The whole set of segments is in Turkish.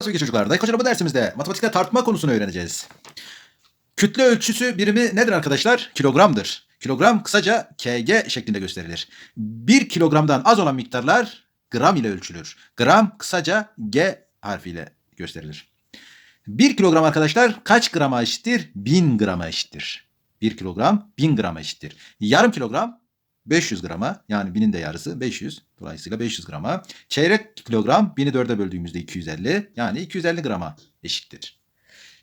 Sevgili çocuklar, Hocam bu dersimizde matematikte tartma konusunu öğreneceğiz. Kütle ölçüsü birimi nedir arkadaşlar? Kilogramdır. Kilogram kısaca kg şeklinde gösterilir. 1 kilogramdan az olan miktarlar gram ile ölçülür. Gram kısaca g harfiyle gösterilir. 1 kilogram arkadaşlar kaç grama eşittir? 1000 grama eşittir. 1 kilogram 1000 grama eşittir. Yarım kilogram 500 grama yani binin de yarısı 500. Dolayısıyla 500 grama. Çeyrek kilogram 1000'i 4'e böldüğümüzde 250 yani 250 grama eşittir.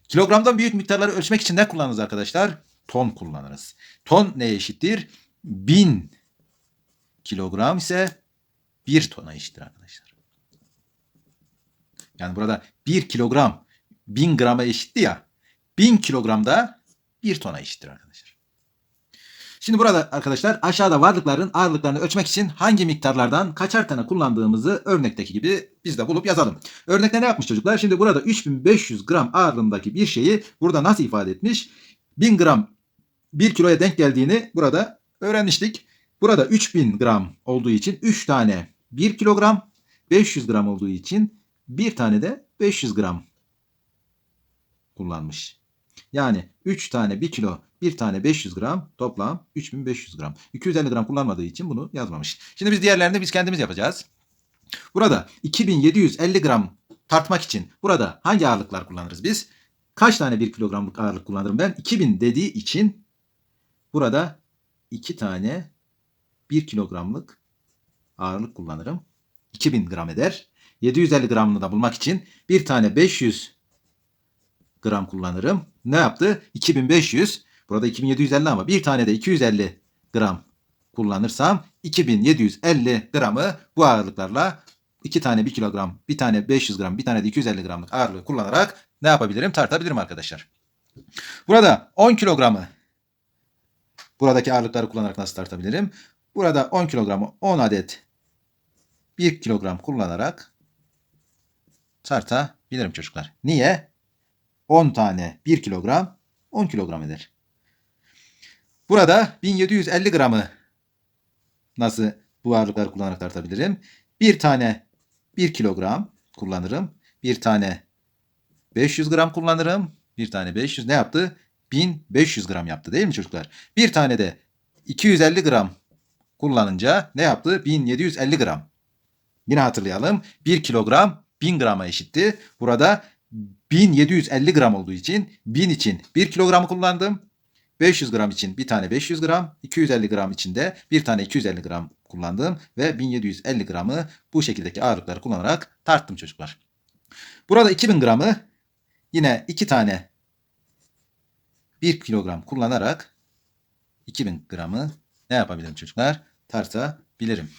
Kilogramdan büyük miktarları ölçmek için ne kullanırız arkadaşlar? Ton kullanırız. Ton neye eşittir? 1000 kilogram ise 1 tona eşittir arkadaşlar. Yani burada 1 kilogram 1000 grama eşitti ya. 1000 kilogram da 1 tona eşittir arkadaşlar. Şimdi burada arkadaşlar aşağıda varlıkların ağırlıklarını ölçmek için hangi miktarlardan kaçar tane kullandığımızı örnekteki gibi biz de bulup yazalım. Örnekte ne yapmış çocuklar? Şimdi burada 3500 gram ağırlığındaki bir şeyi burada nasıl ifade etmiş? 1000 gram 1 kiloya denk geldiğini burada öğrenmiştik. Burada 3000 gram olduğu için 3 tane 1 kilogram, 500 gram olduğu için bir tane de 500 gram kullanmış. Yani 3 tane 1 kilo, bir tane 500 gram toplam 3500 gram. 250 gram kullanmadığı için bunu yazmamış. Şimdi biz diğerlerini biz kendimiz yapacağız. Burada 2750 gram tartmak için burada hangi ağırlıklar kullanırız biz? Kaç tane 1 kilogramlık ağırlık kullanırım ben? 2000 dediği için burada 2 tane 1 kilogramlık ağırlık kullanırım. 2000 gram eder. 750 gramını da bulmak için bir tane 500 gram kullanırım. Ne yaptı? 2500. Burada 2750 ama bir tane de 250 gram kullanırsam 2750 gramı bu ağırlıklarla 2 tane 1 kilogram, bir tane 500 gram, bir tane de 250 gramlık ağırlığı kullanarak ne yapabilirim? Tartabilirim arkadaşlar. Burada 10 kilogramı buradaki ağırlıkları kullanarak nasıl tartabilirim? Burada 10 kilogramı 10 adet 1 kilogram kullanarak tartabilirim çocuklar. Niye? 10 tane 1 kilogram 10 kilogram eder. Burada 1750 gramı nasıl bu ağırlıkları kullanarak tartabilirim? Bir tane 1 kilogram kullanırım. Bir tane 500 gram kullanırım. Bir tane 500 ne yaptı? 1500 gram yaptı değil mi çocuklar? Bir tane de 250 gram kullanınca ne yaptı? 1750 gram. Yine hatırlayalım. 1 kilogram 1000 grama eşitti. Burada 1750 gram olduğu için 1000 için 1 kilogramı kullandım. 500 gram için bir tane 500 gram, 250 gram için de bir tane 250 gram kullandım ve 1750 gramı bu şekildeki ağırlıkları kullanarak tarttım çocuklar. Burada 2000 gramı yine iki tane 1 kilogram kullanarak 2000 gramı ne yapabilirim çocuklar? Tartabilirim.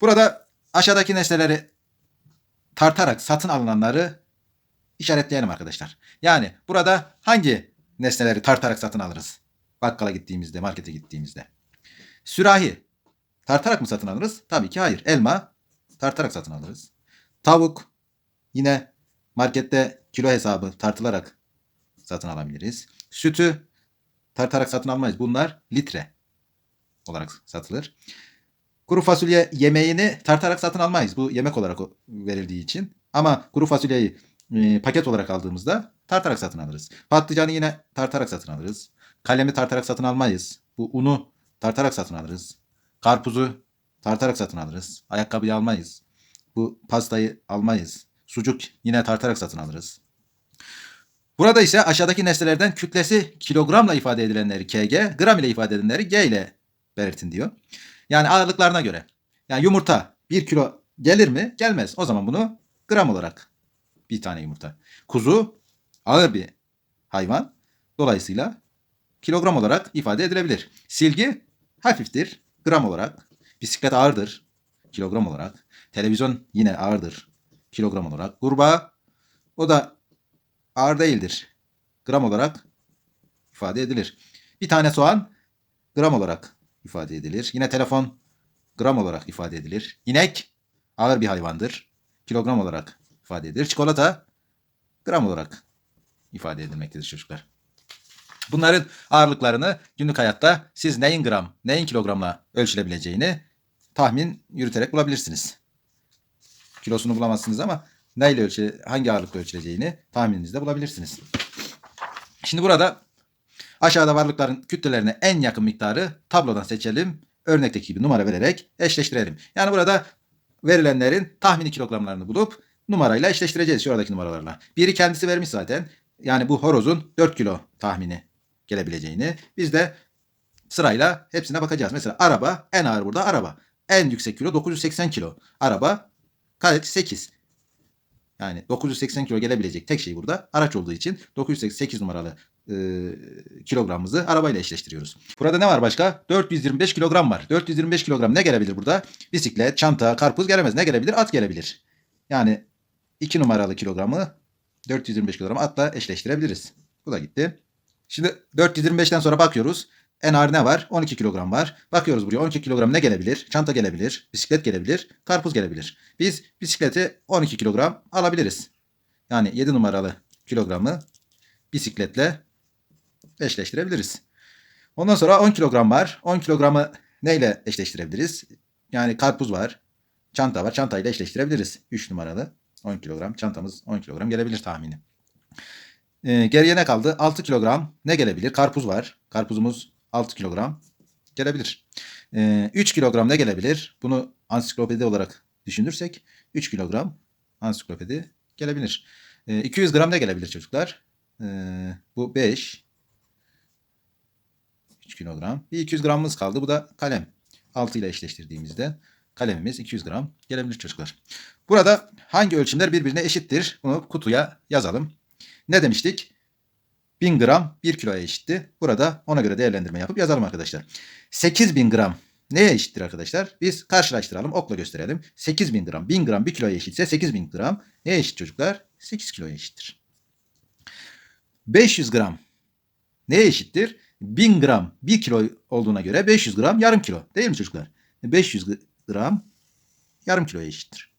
Burada aşağıdaki nesneleri tartarak satın alınanları işaretleyelim arkadaşlar. Yani burada hangi nesneleri tartarak satın alırız? Bakkala gittiğimizde, markete gittiğimizde. Sürahi tartarak mı satın alırız? Tabii ki hayır. Elma tartarak satın alırız. Tavuk yine markette kilo hesabı tartılarak satın alabiliriz. Sütü tartarak satın almayız. Bunlar litre olarak satılır. Kuru fasulye yemeğini tartarak satın almayız. Bu yemek olarak verildiği için. Ama kuru fasulyeyi e, paket olarak aldığımızda tartarak satın alırız. Patlıcanı yine tartarak satın alırız. Kalemi tartarak satın almayız. Bu unu tartarak satın alırız. Karpuzu tartarak satın alırız. Ayakkabıyı almayız. Bu pastayı almayız. Sucuk yine tartarak satın alırız. Burada ise aşağıdaki nesnelerden kütlesi kilogramla ifade edilenleri kg, gram ile ifade edilenleri g ile belirtin diyor. Yani ağırlıklarına göre. Yani yumurta 1 kilo gelir mi? Gelmez. O zaman bunu gram olarak bir tane yumurta. Kuzu ağır bir hayvan. Dolayısıyla kilogram olarak ifade edilebilir. Silgi hafiftir gram olarak. Bisiklet ağırdır kilogram olarak. Televizyon yine ağırdır kilogram olarak. Kurbağa o da ağır değildir. Gram olarak ifade edilir. Bir tane soğan gram olarak ifade edilir. Yine telefon gram olarak ifade edilir. İnek ağır bir hayvandır. Kilogram olarak ifade edilir. Çikolata gram olarak ifade edilmektedir çocuklar. Bunların ağırlıklarını günlük hayatta siz neyin gram, neyin kilogramla ölçülebileceğini tahmin yürüterek bulabilirsiniz. Kilosunu bulamazsınız ama neyle ölçü hangi ağırlıkla ölçüleceğini tahmininizde bulabilirsiniz. Şimdi burada aşağıda varlıkların kütlelerine en yakın miktarı tablodan seçelim. Örnekteki gibi numara vererek eşleştirelim. Yani burada verilenlerin tahmini kilogramlarını bulup numarayla eşleştireceğiz şuradaki numaralarla. Biri kendisi vermiş zaten. Yani bu horozun 4 kilo tahmini gelebileceğini. Biz de sırayla hepsine bakacağız. Mesela araba en ağır burada araba. En yüksek kilo 980 kilo. Araba kaç? 8. Yani 980 kilo gelebilecek tek şey burada araç olduğu için 988 numaralı e, kilogramımızı arabayla eşleştiriyoruz. Burada ne var başka? 425 kilogram var. 425 kilogram ne gelebilir burada? Bisiklet, çanta, karpuz gelemez. Ne gelebilir? At gelebilir. Yani 2 numaralı kilogramı 425 kilogramı atla eşleştirebiliriz. Bu da gitti. Şimdi 425'ten sonra bakıyoruz. En ağır ne var? 12 kilogram var. Bakıyoruz buraya 12 kilogram ne gelebilir? Çanta gelebilir, bisiklet gelebilir, karpuz gelebilir. Biz bisikleti 12 kilogram alabiliriz. Yani 7 numaralı kilogramı bisikletle eşleştirebiliriz. Ondan sonra 10 kilogram var. 10 kilogramı neyle eşleştirebiliriz? Yani karpuz var, çanta var. Çantayla eşleştirebiliriz. 3 numaralı 10 kilogram. Çantamız 10 kilogram gelebilir tahmini. Ee, geriye ne kaldı? 6 kilogram ne gelebilir? Karpuz var. Karpuzumuz 6 kilogram gelebilir. Ee, 3 kilogram ne gelebilir? Bunu ansiklopedi olarak düşünürsek 3 kilogram ansiklopedi gelebilir. Ee, 200 gram ne gelebilir çocuklar? Ee, bu 5 3 kilogram. Bir 200 gramımız kaldı. Bu da kalem. 6 ile eşleştirdiğimizde kalemimiz 200 gram gelebilir çocuklar. Burada hangi ölçümler birbirine eşittir? Bunu kutuya yazalım. Ne demiştik? 1000 gram 1 kiloya eşitti. Burada ona göre değerlendirme yapıp yazalım arkadaşlar. 8000 gram neye eşittir arkadaşlar? Biz karşılaştıralım. Okla gösterelim. 8000 gram 1000 gram 1 kiloya eşitse 8000 gram neye eşit çocuklar? 8 kiloya eşittir. 500 gram neye eşittir? 1000 gram 1 kilo olduğuna göre 500 gram yarım kilo. Değil mi çocuklar? 500 gram yarım kiloya eşittir.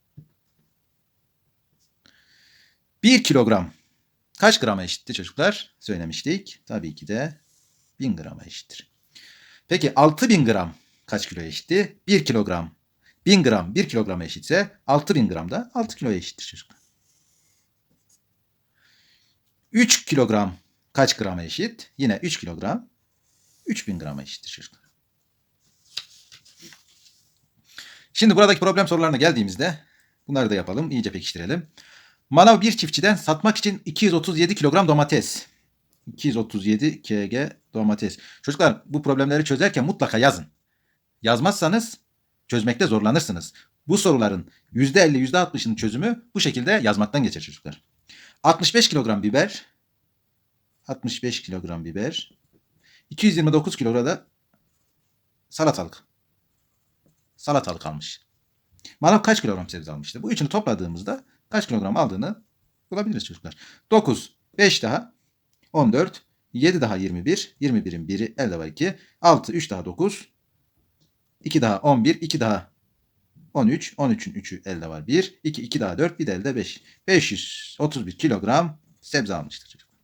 1 kilogram kaç grama eşitti çocuklar? Söylemiştik. Tabii ki de 1000 grama eşittir. Peki 6000 gram kaç kiloya eşitti? 1 kilogram. 1000 gram 1 kilograma eşitse 6000 gram da 6 kiloya eşittir çocuklar. 3 kilogram kaç grama eşit? Yine 3 kilogram 3000 grama eşittir çocuklar. Şimdi buradaki problem sorularına geldiğimizde bunları da yapalım. iyice pekiştirelim. Manav bir çiftçiden satmak için 237 kilogram domates. 237 kg domates. Çocuklar bu problemleri çözerken mutlaka yazın. Yazmazsanız çözmekte zorlanırsınız. Bu soruların %50 %60'ının çözümü bu şekilde yazmaktan geçer çocuklar. 65 kilogram biber. 65 kilogram biber. 229 kilogram da salatalık. Salatalık almış. Manav kaç kilogram sebze almıştı? Bu üçünü topladığımızda kaç kilogram aldığını bulabiliriz çocuklar. 9, 5 daha 14, 7 daha 21, 21'in 1'i elde var 2, 6, 3 daha 9, 2 daha 11, 2 daha 13, 13'ün 3'ü elde var 1, 2, 2 daha 4, bir de elde 5. 531 kilogram sebze almıştır çocuklar.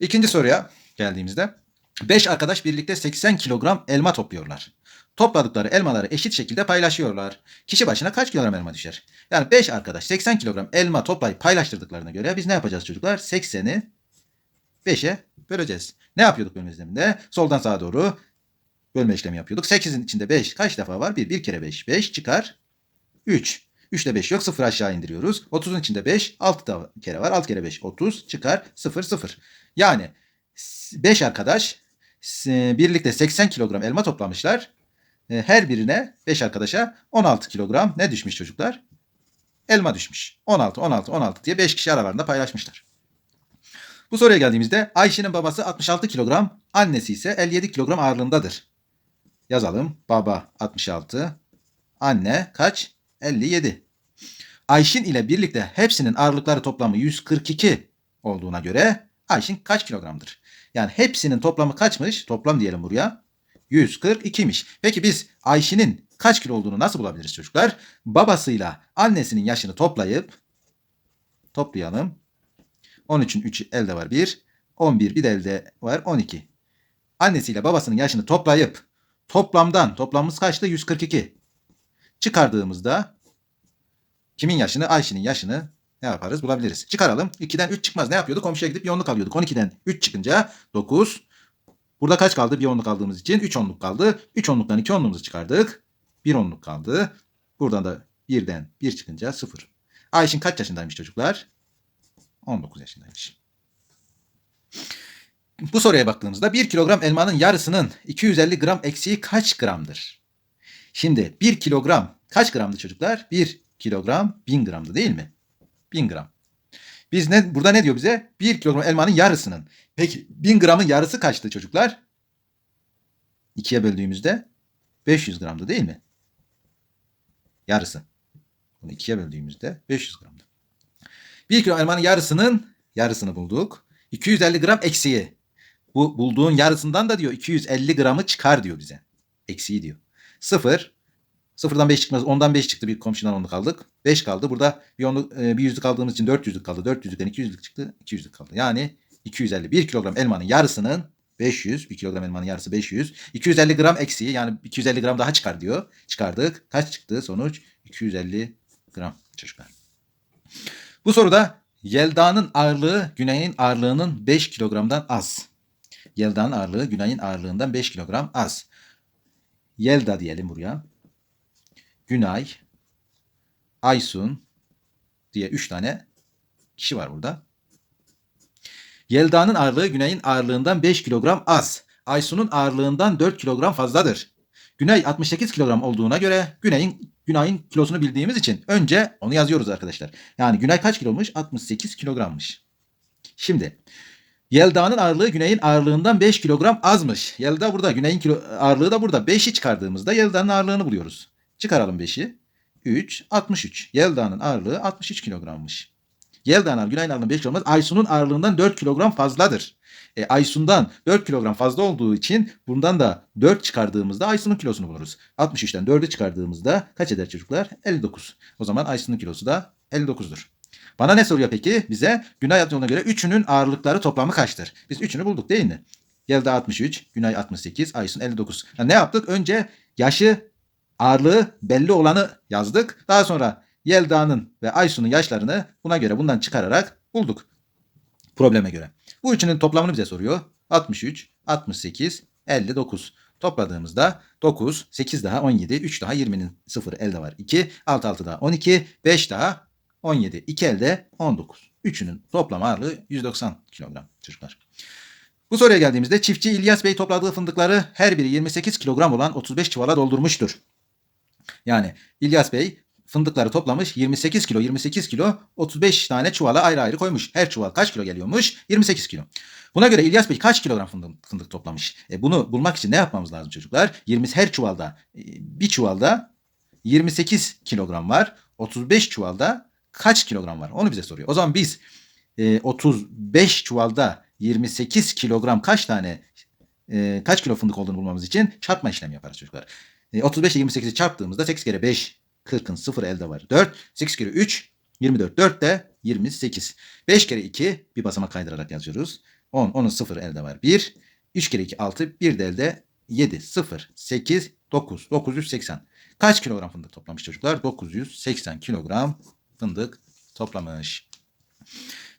İkinci soruya geldiğimizde 5 arkadaş birlikte 80 kilogram elma topluyorlar. Topladıkları elmaları eşit şekilde paylaşıyorlar. Kişi başına kaç kilogram elma düşer? Yani 5 arkadaş 80 kilogram elma toplayıp paylaştırdıklarına göre biz ne yapacağız çocuklar? 80'i 5'e böleceğiz. Ne yapıyorduk bölme işleminde? Soldan sağa doğru bölme işlemi yapıyorduk. 8'in içinde 5 kaç defa var? 1. 1 kere 5. 5 çıkar. 3. 3 ile 5 yok. 0 aşağı indiriyoruz. 30'un içinde 5. 6 da kere var. 6 kere 5. 30 çıkar. 0 0. Yani 5 arkadaş birlikte 80 kilogram elma toplamışlar. Her birine 5 arkadaşa 16 kilogram ne düşmüş çocuklar? Elma düşmüş. 16, 16, 16 diye 5 kişi aralarında paylaşmışlar. Bu soruya geldiğimizde Ayşe'nin babası 66 kilogram, annesi ise 57 kilogram ağırlığındadır. Yazalım. Baba 66, anne kaç? 57. Ayşin ile birlikte hepsinin ağırlıkları toplamı 142 olduğuna göre Ayşin kaç kilogramdır? Yani hepsinin toplamı kaçmış? Toplam diyelim buraya. 142'miş. Peki biz Ayşe'nin kaç kilo olduğunu nasıl bulabiliriz çocuklar? Babasıyla annesinin yaşını toplayıp toplayalım. 13'ün 3'ü elde var 1. 11 bir de elde var 12. Annesiyle babasının yaşını toplayıp toplamdan toplamımız kaçtı? 142. Çıkardığımızda kimin yaşını? Ayşe'nin yaşını ne yaparız? Bulabiliriz. Çıkaralım. 2'den 3 çıkmaz. Ne yapıyordu? Komşuya gidip bir onluk alıyorduk. 12'den 3 çıkınca 9. Burada kaç kaldı? Bir onluk aldığımız için 3 onluk kaldı. 3 onluktan 2 onluğumuzu çıkardık. 1 onluk kaldı. Buradan da 1'den 1 çıkınca 0. Ayşin kaç yaşındaymış çocuklar? 19 yaşındaymış. Bu soruya baktığımızda 1 kilogram elmanın yarısının 250 gram eksiği kaç gramdır? Şimdi 1 kilogram kaç gramdı çocuklar? 1 kilogram 1000 gramdı değil mi? 1000 gram. Biz ne burada ne diyor bize? 1 kilogram elmanın yarısının. Peki 1000 gramın yarısı kaçtı çocuklar? 2'ye böldüğümüzde 500 gramdı değil mi? Yarısı. Bunu 2'ye böldüğümüzde 500 gramdı. 1 kilo elmanın yarısının yarısını bulduk. 250 gram eksiği. Bu bulduğun yarısından da diyor 250 gramı çıkar diyor bize. Eksiği diyor. 0. Sıfırdan 5 çıkmaz. 10'dan 5 çıktı. Bir komşudan onluk aldık. 5 kaldı. Burada bir, onluk, e, bir yüzlük aldığımız için 400'lük kaldı. 400'lükten 200'lük çıktı. 200'lük kaldı. Yani 250. 1 kilogram elmanın yarısının 500. 1 kilogram elmanın yarısı 500. 250 gram eksiği yani 250 gram daha çıkar diyor. Çıkardık. Kaç çıktı sonuç? 250 gram çocuklar. Bu soruda Yelda'nın ağırlığı Güney'in ağırlığının 5 kilogramdan az. Yelda'nın ağırlığı Güney'in ağırlığından 5 kilogram az. Yelda diyelim buraya. Günay, Aysun diye 3 tane kişi var burada. Yelda'nın ağırlığı Güney'in ağırlığından 5 kilogram az. Aysun'un ağırlığından 4 kilogram fazladır. Güney 68 kilogram olduğuna göre Güney'in Günay'ın kilosunu bildiğimiz için önce onu yazıyoruz arkadaşlar. Yani Güney kaç kilomuş? 68 kilogrammış. Şimdi Yelda'nın ağırlığı Güney'in ağırlığından 5 kilogram azmış. Yelda burada, Güney'in kilo, ağırlığı da burada. 5'i çıkardığımızda Yelda'nın ağırlığını buluyoruz. Çıkaralım 5'i. 3, 63. Yelda'nın ağırlığı 63 kilogrammış. Yelda'nın ağırlığı Güney'in ağırlığından 5 kilogram. Aysun'un ağırlığından 4 kilogram fazladır. E, Aysun'dan 4 kilogram fazla olduğu için bundan da 4 çıkardığımızda Aysun'un kilosunu buluruz. 63'ten 4'ü çıkardığımızda kaç eder çocuklar? 59. O zaman Aysun'un kilosu da 59'dur. Bana ne soruyor peki? Bize Güney yoluna göre üçünün ağırlıkları toplamı kaçtır? Biz üçünü bulduk değil mi? Yelda 63, Güney 68, Aysun 59. Yani ne yaptık? Önce yaşı, ağırlığı belli olanı yazdık. Daha sonra Yelda'nın ve Aysun'un yaşlarını buna göre bundan çıkararak bulduk. Probleme göre. Bu üçünün toplamını bize soruyor. 63, 68, 59. Topladığımızda 9, 8 daha 17, 3 daha 20'nin 0 elde var 2, 6 6 daha 12, 5 daha 17. 2 elde 19. Üçünün toplam ağırlığı 190 kilogram çocuklar. Bu soruya geldiğimizde çiftçi İlyas Bey topladığı fındıkları her biri 28 kilogram olan 35 çuvala doldurmuştur. Yani İlyas Bey fındıkları toplamış 28 kilo 28 kilo 35 tane çuvala ayrı ayrı koymuş. Her çuval kaç kilo geliyormuş? 28 kilo. Buna göre İlyas Bey kaç kilogram fındık, fındık toplamış? E bunu bulmak için ne yapmamız lazım çocuklar? 20 her çuvalda e, bir çuvalda 28 kilogram var. 35 çuvalda kaç kilogram var? Onu bize soruyor. O zaman biz e, 35 çuvalda 28 kilogram kaç tane e, kaç kilo fındık olduğunu bulmamız için çarpma işlemi yaparız çocuklar. E, 35 ile 28'i çarptığımızda 8 kere 5 40'ın 0 elde var 4. 8 kere 3 24. 4 de 28. 5 kere 2 bir basamak kaydırarak yazıyoruz. 10. 10'un 0 elde var 1. 3 kere 2 6. 1 de elde 7. 0. 8. 9. 980. Kaç kilogram fındık toplamış çocuklar? 980 kilogram fındık toplamış.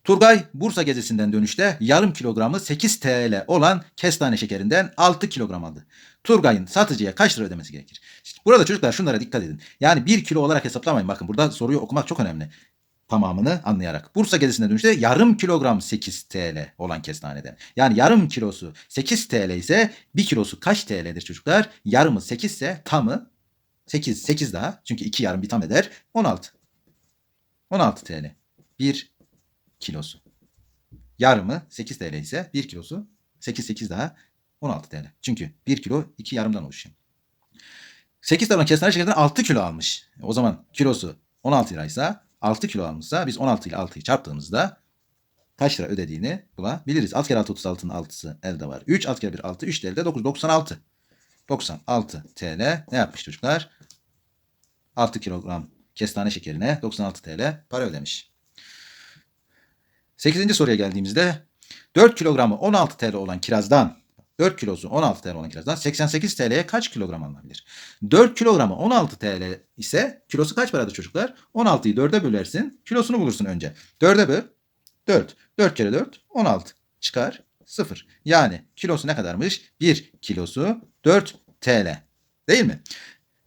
Turgay Bursa gezisinden dönüşte yarım kilogramı 8 TL olan kestane şekerinden 6 kilogram aldı. Turgay'ın satıcıya kaç lira ödemesi gerekir? Burada çocuklar şunlara dikkat edin. Yani 1 kilo olarak hesaplamayın. Bakın burada soruyu okumak çok önemli. Tamamını anlayarak. Bursa gezisinden dönüşte yarım kilogram 8 TL olan kestaneden. Yani yarım kilosu 8 TL ise 1 kilosu kaç TL'dir çocuklar? Yarımı 8 ise tamı 8, 8 daha. Çünkü 2 yarım bir tam eder. 16. 16 TL. 1 kilosu. Yarımı 8 TL ise 1 kilosu 8 8 daha 16 TL. Çünkü 1 kilo 2 yarımdan oluşuyor. 8 tane kestane şekerden 6 kilo almış. O zaman kilosu 16 liraysa 6 kilo almışsa biz 16 ile 6'yı çarptığımızda kaç lira ödediğini bulabiliriz. 6 kere 6 36'nın 6'sı elde var. 3 6 kere 1 6 3 de elde 9 96. 96 TL ne yapmış çocuklar? 6 kilogram kestane şekerine 96 TL para ödemiş. 8. soruya geldiğimizde 4 kilogramı 16 TL olan kirazdan 4 kilosu 16 TL olan kirazdan 88 TL'ye kaç kilogram alınabilir? 4 kilogramı 16 TL ise kilosu kaç paradır çocuklar? 16'yı 4'e bölersin. Kilosunu bulursun önce. 4'e böl. 4. 4 kere 4 16. Çıkar 0. Yani kilosu ne kadarmış? 1 kilosu 4 TL. Değil mi?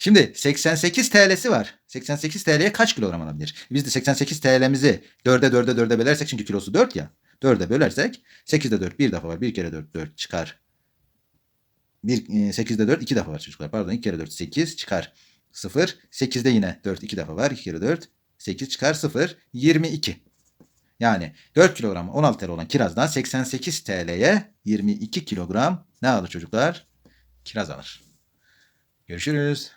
Şimdi 88 TL'si var. 88 TL'ye kaç kilogram alabilir? Biz de 88 TL'mizi 4'e 4'e 4'e bölersek çünkü kilosu 4 ya. 4'e bölersek 8'de 4 bir defa var. 1 kere 4 4 çıkar. 1, 8'de 4 2 defa var çocuklar. Pardon 2 kere 4 8 çıkar 0. 8'de yine 4 2 defa var. 2 kere 4 8 çıkar 0. 22. Yani 4 kilogram 16 TL olan kirazdan 88 TL'ye 22 kilogram ne alır çocuklar? Kiraz alır. Görüşürüz.